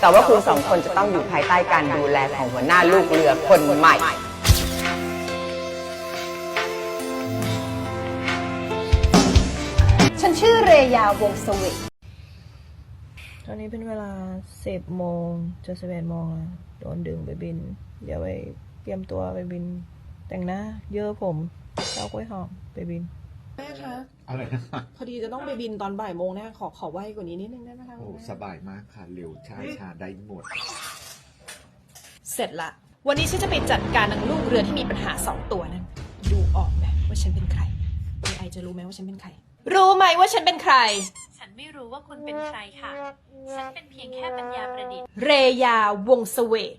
แต่ว่าคุณสองคนจะต้องอยู่ภายใต้การดูแลของหัวหน้าลูกเรือคนใหม่ ฉันชื่อเรยาวงศ์สวิทตอนนี้เป็นเวลาสิบโมงจะสิบเอ็ดโมงแล้วโดนดึงไปบิน เดี๋ยวไปเตรียมตัวไปบิน แต่งหน้าเยอะผมเต้ากล้วยหอมไปบิน แม่คะ อะไรนะพอดีจะต้องไปบินตอนบ่ายโมงนะขอขอไวกว่านี้นิดนึงได้ไหมคะโอ้สบายมากค่ะ เร็วช้าชาได้หมด เสร็จละ วันนี้ฉันจะไปจัดการนางลูกเรือที่มีปัญหาสองตัวนั้น ดูออกไหมว่าฉันเป็นใครไอจะรู้ไหมว่าฉันเป็นใคร รู้ไหมว่าฉันเป็นใคร ฉันไม่รู้ว่าคุณเป็นใครค่ะ ฉันเป็นเพียงแค่ปัญญาประดิษฐ์ เรยาวงศ์เสเวต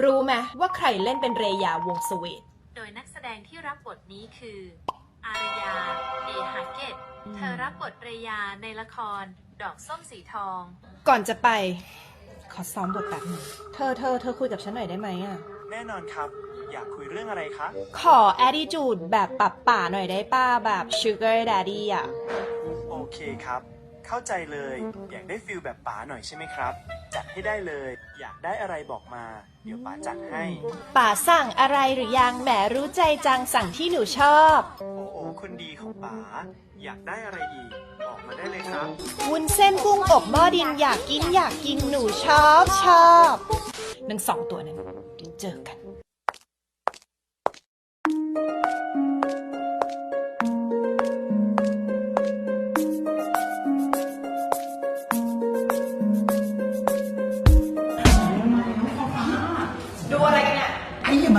รู้ไหมว่าใครเล่นเป็นเรยาวงศ์เสเวตโดยนักแสดงที่รับบทนี้คือ อารยา เอฮาเกตอืมเธอรับบทเรยาในละคร ดอกส้มสีทอง ก่อนจะไป ขอซ้อมบทแบบหนึงเธอเธอเธอคุยกับฉันหน่อยได้ไหมอะ แน่นอนครับ อยากคุยเรื่องอะไรคะ ขอ attitude แบบปรับป่าหน่อยได้ป้าแบบ sugar daddy อะ โอเคครับ เข้าใจเลย อยากได้ฟิลแบบป๋าหน่อยใช่ไหมครับ จัดให้ได้เลย อยากได้อะไรบอกมา เดี๋ยวป๋าจัดให้ป่าสั่งอะไรหรือยังแหมรู้ใจจังสั่งที่หนูชอบ โอ้โอคนดีของป๋าอยากได้อะไรอีก บอกมาได้เลยครับ วุ้นเส้นกุ้งอบหม้อดินอยากกินอยากกินหนูชอบชอบ นังสองตัวนั้นเดี๋ยวเจอกัน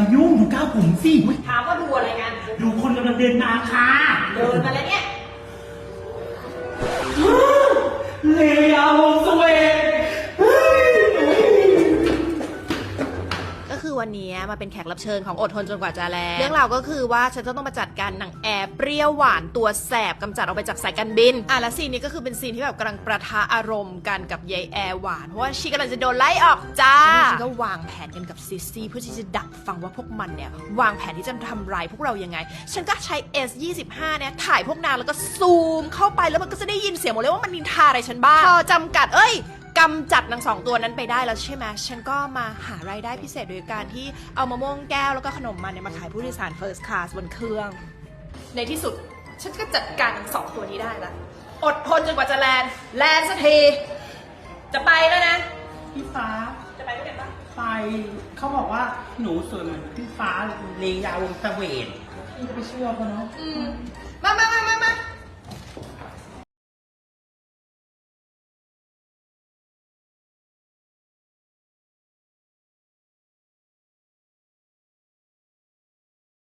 ย่ามายุ่งดูก้าวผมสิถามว่าดูอะไรกัน ดูคนกำลังเดินมาค่ะ เดินมาแล้ว นนี้มาเป็นแขกรับเชิญของอดทนจนกว่าจะแล้วเรื่องราวก็คือว่าฉันจะต้องมาจัดการหนังแอร์เปรี้ยวหวานตัวแสบกำจัดออกไปจากสายการบินอะและซีนนี้ก็คือเป็นซีนที่แบบกำลังประทะอารมณ์กันกับยายแอร์หวานเพราะว่าชีกำลังจะโดนไล่ออกจ้าฉันก็วางแผนกันกับซิสซี่เพื่อที่จะดักฟังว่าพวกมันเนี่ยวางแผนที่จะทำร้ายพวกเรายังไง ฉันก็ใช้ S25 เนี่ยถ่ายพวกนางแล้วก็ซูมเข้าไปแล้วมันก็จะได้ยินเสียงหมดเลยว่ามันนินทาอะไรฉันบ้างพอจำกัดเอ้ย กำจัดนางสองตัวนั้นไปได้แล้วใช่ไหมฉันก็มาหารายได้พิเศษโดยการที่เอามะม่วงแก้วแล้วก็ขนมมันเนี่ยมาขายผู้โดยสาร first class บนเครื่อง ในที่สุดฉันก็จัดการนางสองตัวนี้ได้ละ อดทนจนกว่าจะแลนด์แลนด์สักที จะไปแล้วนะ พี่ฟ้าจะไปด้วยกันปะไปเขาบอกว่าหนูสวยเหมือนพี่ฟ้าเลยเลยาวงศ์เสวตพี่จะไปเชื่อเขาเนาะอืมมามามามา